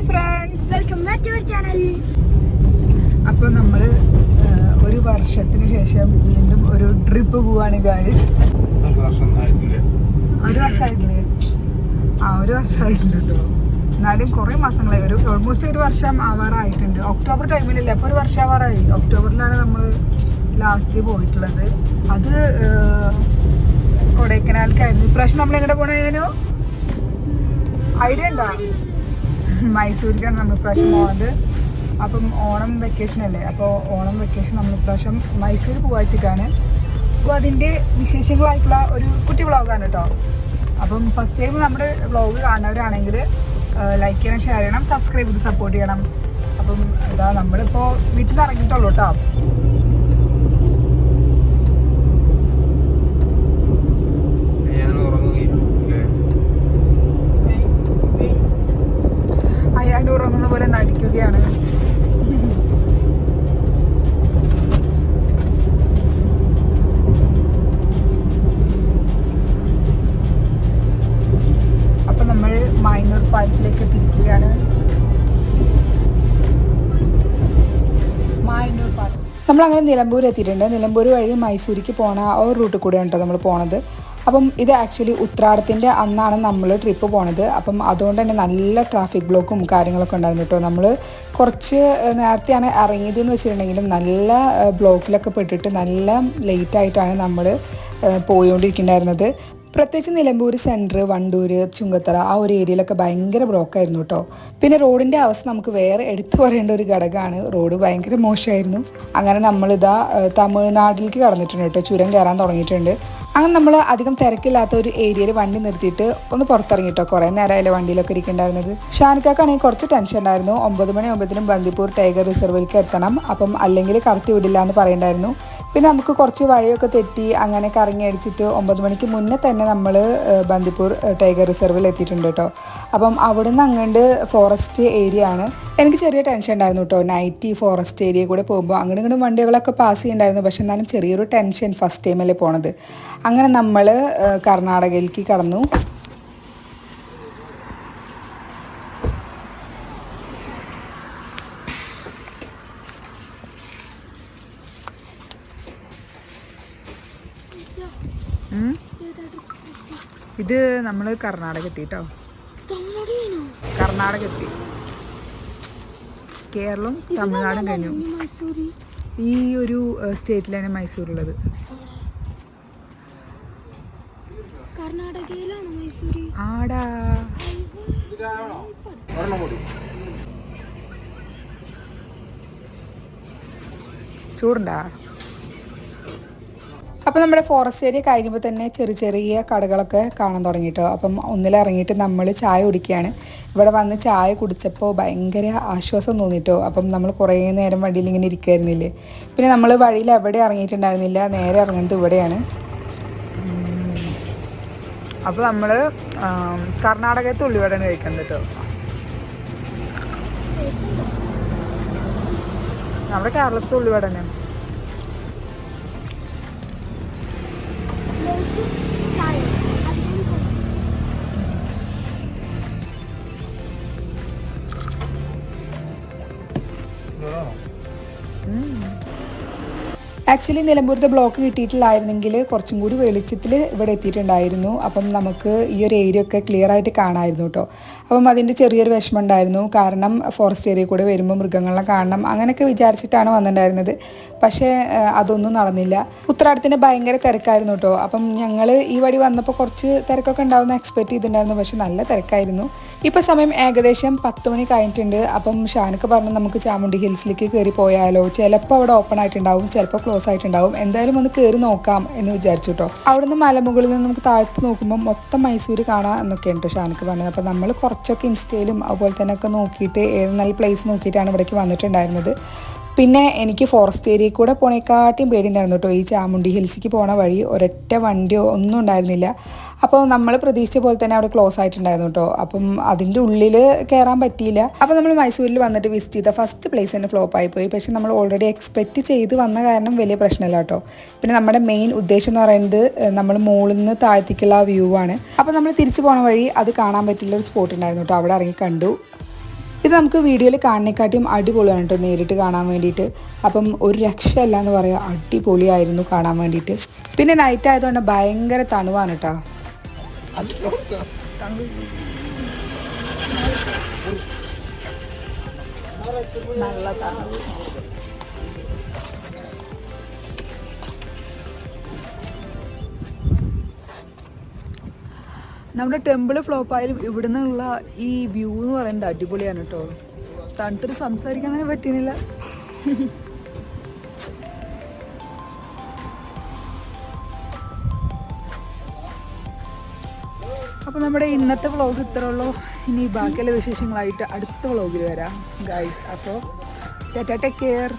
Hi friends welcome back to channel അപ്പോൾ നമ്മൾ ഒരു വർഷത്തിന് ശേഷം വീണ്ടും ഒരു ട്രിപ്പ് പോവാണ് ഗായ്സ് ഒരു വർഷമായിട്ടില്ലേ ആ ഒരു വർഷമായിട്ടില്ല കേട്ടോ എന്നാലും കുറേ മാസങ്ങളായി. ഒരു ഓൾമോസ്റ്റ് ഒരു വർഷം ആവാറായിട്ടുണ്ട്. ഒക്ടോബർ ടൈമിലല്ലേ അപ്പോൾ ഒരു വർഷം ആവാറായി. ഒക്ടോബറിലാണ് നമ്മൾ ലാസ്റ്റ് പോയിട്ടുള്ളത്. അത് കൊടൈക്കനാൽക്കായിരുന്നു. ഇപ്രാവശ്യം നമ്മൾ എങ്ങോട്ട് പോണേനോ ഐഡിയ ഉണ്ടോ? മൈസൂരിക്കാണ് നമ്മൾ ഇപ്രാവശ്യം പോകുന്നത് അപ്പം ഓണം വെക്കേഷൻ അല്ലേ? അപ്പോൾ ഓണം വെക്കേഷൻ നമ്മൾ ഇപ്രാവശ്യം മൈസൂർ പോവാച്ചിട്ടാണ്. അപ്പോൾ അതിന്റെ വിശേഷങ്ങളായിട്ടുള്ള ഒരു കുട്ടി വ്ളോഗാണ് കേട്ടോ അപ്പം ഫസ്റ്റ് ടൈം നമ്മുടെ വ്ളോഗ് കാണുന്നവരാണെങ്കിൽ ലൈക്ക് ചെയ്യണം ഷെയർ ചെയ്യണം സബ്സ്ക്രൈബ് ചെയ്ത് സപ്പോർട്ട് ചെയ്യണം. അപ്പം ഇതാ നമ്മളിപ്പോൾ വീട്ടിൽ നിന്ന് ഇറങ്ങിയിട്ടുള്ളൂ കേട്ടോ നമ്മളങ്ങനെ നിലമ്പൂർ എത്തിയിട്ടുണ്ട്. നിലമ്പൂർ വഴി മൈസൂരിക്ക് പോണ ആ ഒരു റൂട്ടിൽ കൂടെ കേട്ടോ നമ്മൾ പോണത്. അപ്പം ഇത് ആക്ച്വലി ഉത്രാടത്തിന്റെ അന്നാണ് നമ്മൾ ട്രിപ്പ് പോണത്. അപ്പം അതുകൊണ്ട് തന്നെ നല്ല ട്രാഫിക് ബ്ലോക്കും കാര്യങ്ങളൊക്കെ ഉണ്ടായിരുന്നു കേട്ടോ നമ്മൾ കുറച്ച് നേരത്തെയാണ് ഇറങ്ങിയത് എന്ന് വെച്ചിട്ടുണ്ടെങ്കിലും നല്ല ബ്ലോക്കിലൊക്കെ പെട്ടിട്ട് നല്ല ലേറ്റായിട്ടാണ് നമ്മൾ പോയിക്കൊണ്ടിരിക്കുന്നുണ്ടായിരുന്നത് പ്രത്യേകിച്ച് നിലമ്പൂർ സെന്റർ വണ്ടൂർ ചുങ്കത്തറ ആ ഒരു ഏരിയയിലൊക്കെ ഭയങ്കര ബ്ലോക്കായിരുന്നു കേട്ടോ പിന്നെ റോഡിന്റെ അവസ്ഥ നമുക്ക് വേറെ എടുത്തു പറയേണ്ട ഒരു ഘടകമാണ്. റോഡ് ഭയങ്കര മോശമായിരുന്നു. അങ്ങനെ നമ്മളിതാ തമിഴ്നാട്ടിലേക്ക് കടന്നിട്ടുണ്ട് കേട്ടോ ചുരം കയറാൻ തുടങ്ങിയിട്ടുണ്ട്. അങ്ങനെ നമ്മൾ അധികം തിരക്കില്ലാത്ത ഒരു ഏരിയയിൽ വണ്ടി നിർത്തിയിട്ട് ഒന്ന് പുറത്തിറങ്ങിയിട്ടോ കുറേ നേരമായാലും വണ്ടിയിലൊക്കെ ഇരിക്കുന്നുണ്ടായിരുന്നത് ഷാനിക്കാക്കാണെങ്കിൽ കുറച്ച് ടെൻഷൻ ഉണ്ടായിരുന്നു. ഒമ്പത് മണി ഒമ്പതിനും ബന്ദിപ്പൂർ ടൈഗർ റിസർവിലേക്ക് എത്തണം. അപ്പം അല്ലെങ്കിൽ കടത്തി വിടില്ല എന്ന് പറയണ്ടായിരുന്നു. പിന്നെ നമുക്ക് കുറച്ച് വഴിയൊക്കെ തെറ്റി അങ്ങനെ കറങ്ങി അടിച്ചിട്ട് ഒമ്പത് മണിക്ക് മുന്നേ തന്നെ നമ്മൾ ബന്ദിപ്പൂർ ടൈഗർ റിസർവിൽ എത്തിയിട്ടുണ്ട് കേട്ടോ. അപ്പം അവിടുന്ന് അങ്ങോട്ട് ഫോറസ്റ്റ് ഏരിയ ആണ്. എനിക്ക് ചെറിയ ടെൻഷൻ ഉണ്ടായിരുന്നു കേട്ടോ. നൈറ്റ് ഫോറസ്റ്റ് ഏരിയ കൂടെ പോകുമ്പോൾ അങ്ങോട്ടും ഇങ്ങോട്ടും വണ്ടികളൊക്കെ പാസ് ചെയ്യുന്നുണ്ടായിരുന്നു പക്ഷെ എന്നാലും ചെറിയൊരു ടെൻഷൻ ഫസ്റ്റ് ടൈമല്ലേ പോണത്. അങ്ങനെ നമ്മൾ കർണാടകയിലേക്ക് കടന്നു. ഇത് നമ്മൾ കർണാടക എത്തി കേട്ടോ കർണാടക എത്തി കേരളം തമിഴ്നാടും കഴിഞ്ഞു. ഈ ഒരു സ്റ്റേറ്റിലാണ് മൈസൂരുള്ളത്. കർണാടകയിലാണ് മൈസൂരി? ആടാ. ചൂടുണ്ടാ? അപ്പോൾ നമ്മുടെ ഫോറസ്റ്റ് ഏരിയ കഴിഞ്ഞപ്പോൾ തന്നെ ചെറിയ ചെറിയ കടകളൊക്കെ കാണാൻ തുടങ്ങി കേട്ടോ അപ്പം ഒന്നിലിറങ്ങിയിട്ട് നമ്മൾ ചായ കുടിക്കുകയാണ്. ഇവിടെ വന്ന് ചായ കുടിച്ചപ്പോൾ ഭയങ്കര ആശ്വാസം തോന്നിയിട്ടോ അപ്പം നമ്മൾ കുറേ നേരം വണ്ടിയിൽ ഇങ്ങനെ ഇരിക്കുമായിരുന്നില്ലേ പിന്നെ നമ്മൾ വഴിയിൽ എവിടെ ഇറങ്ങിയിട്ടുണ്ടായിരുന്നില്ല? നേരെ ഇറങ്ങുന്നത് ഇവിടെയാണ്. അപ്പോൾ നമ്മൾ കർണാടകത്തെ ഉള്ളിവടയാണ് കഴിക്കുന്നത് കേട്ടോ. നമ്മുടെ കേരളത്തെ ഉള്ളിവട ആക്ച്വലി നിലമ്പൂരത്തെ ബ്ലോക്ക് കിട്ടിയിട്ടില്ലായിരുന്നെങ്കിൽ കുറച്ചും കൂടി വെളിച്ചത്തിൽ ഇവിടെ എത്തിയിട്ടുണ്ടായിരുന്നു. അപ്പം നമുക്ക് ഈ ഒരു ഏരിയ ഒക്കെ ക്ലിയർ ആയിട്ട് കാണാമായിരുന്നു കേട്ടോ അപ്പം അതിന്റെ ചെറിയൊരു വിഷമം ഉണ്ടായിരുന്നു. കാരണം ഫോറസ്റ്റ് ഏരിയ കൂടെ വരുമ്പോൾ മൃഗങ്ങളെ കാണണം അങ്ങനെയൊക്കെ വിചാരിച്ചിട്ടാണ് വന്നിട്ടുണ്ടായിരുന്നത്. പക്ഷേ അതൊന്നും നടന്നില്ല. ഉത്രാടത്തിന് ഭയങ്കര തിരക്കായിരുന്നു കേട്ടോ അപ്പം ഞങ്ങൾ ഈ വഴി വന്നപ്പോൾ കുറച്ച് തിരക്കൊക്കെ ഉണ്ടാവുന്ന എക്സ്പെക്ട് ചെയ്തിട്ടുണ്ടായിരുന്നു. പക്ഷെ നല്ല തിരക്കായിരുന്നു. ഇപ്പോൾ സമയം ഏകദേശം പത്ത് മണി കഴിഞ്ഞിട്ടുണ്ട്. അപ്പം ഷാനൊക്കെ പറഞ്ഞു നമുക്ക് ചാമുണ്ടി ഹിൽസിലേക്ക് കയറി പോയാലോ. ചിലപ്പോൾ അവിടെ ഓപ്പൺ ആയിട്ടുണ്ടാവും. ചിലപ്പോൾ ക്ലോസ് ആയിട്ടുണ്ടാവും. എന്തായാലും ഒന്ന് കയറി നോക്കാം എന്ന് വിചാരിച്ചു കേട്ടോ അവിടുന്ന് മലമുകളിൽ നിന്ന് നമുക്ക് താഴ്ത്ത് നോക്കുമ്പോൾ മൊത്തം മൈസൂർ കാണാം എന്നൊക്കെ ഉണ്ട് ഷാനക്ക് പറഞ്ഞത്. അപ്പോൾ നമ്മൾ കുറച്ചൊക്കെ ഇൻസ്റ്റയിലും അതുപോലെ തന്നെ ഒക്കെ നോക്കിയിട്ട് ഏത് നല്ല പ്ലേസ് നോക്കിയിട്ടാണ് ഇവിടേക്ക് വന്നിട്ടുണ്ടായിരുന്നത്. പിന്നെ എനിക്ക് ഫോറസ്റ്റ് ഏരിയയിൽ കൂടെ പോണേക്കാട്ടിയും പേടിയുണ്ടായിരുന്നു കേട്ടോ. ഈ ചാമുണ്ടി ഹിൽസിക്ക് പോണ വഴി ഒരൊറ്റ വണ്ടിയോ ഒന്നും ഉണ്ടായിരുന്നില്ല. അപ്പോൾ നമ്മൾ പ്രതീക്ഷിച്ച പോലെ തന്നെ അവിടെ ക്ലോസ് ആയിട്ടുണ്ടായിരുന്നു കേട്ടോ. അപ്പം അതിന്റെ ഉള്ളിൽ കയറാൻ പറ്റിയില്ല. അപ്പോൾ നമ്മൾ മൈസൂരിൽ വന്നിട്ട് വിസിറ്റ് ചെയ്ത ഫസ്റ്റ് പ്ലേസ് തന്നെ ഫ്ലോപ്പ് ആയിപ്പോയി പക്ഷേ നമ്മൾ ഓൾറെഡി എക്സ്പെക്റ്റ് ചെയ്ത് വന്ന കാരണം വലിയ പ്രശ്നമില്ല കേട്ടോ. പിന്നെ നമ്മുടെ മെയിൻ ഉദ്ദേശം എന്ന് പറയുന്നത് നമ്മൾ മുകളിൽ നിന്ന് താഴ്ത്തിക്കുള്ള വ്യൂ ആണ്. അപ്പോൾ നമ്മൾ തിരിച്ചു പോണ വഴി അത് കാണാൻ പറ്റില്ല ഒരു സ്പോട്ട് ഉണ്ടായിരുന്നു കേട്ടോ. അവിടെ ഇറങ്ങി കണ്ടു. ഇത് നമുക്ക് വീഡിയോയിൽ കാണുന്നേക്കാട്ടിയും അടിപൊളിയാണ് കേട്ടോ നേരിട്ട് കാണാൻ വേണ്ടിയിട്ട്. അപ്പം ഒരു രക്ഷയല്ല എന്ന് പറയാം അടിപൊളിയായിരുന്നു കാണാൻ വേണ്ടിയിട്ട്. പിന്നെ നൈറ്റ് ആയതുകൊണ്ട് ഭയങ്കര തണുവാണ് കേട്ടോ. നമ്മുടെ ടെമ്പിൾ ഫ്ലോപ്പ് ആയാലും ഇവിടെ നിന്നുള്ള ഈ വ്യൂ എന്ന് പറയുന്നത് അടിപൊളിയാണ് കേട്ടോ തണുത്തിട്ട് സംസാരിക്കാൻ തന്നെ പറ്റുന്നില്ല. അപ്പോൾ നമ്മുടെ ഇന്നത്തെ വ്ളോഗ് ഇത്ര ഉള്ളൂ. ഇനി ബാക്കിയുള്ള വിശേഷങ്ങളായിട്ട് അടുത്ത വ്ളോഗിൽ വരാം ഗൈസ് അപ്പോൾ ടേക്ക് കെയർ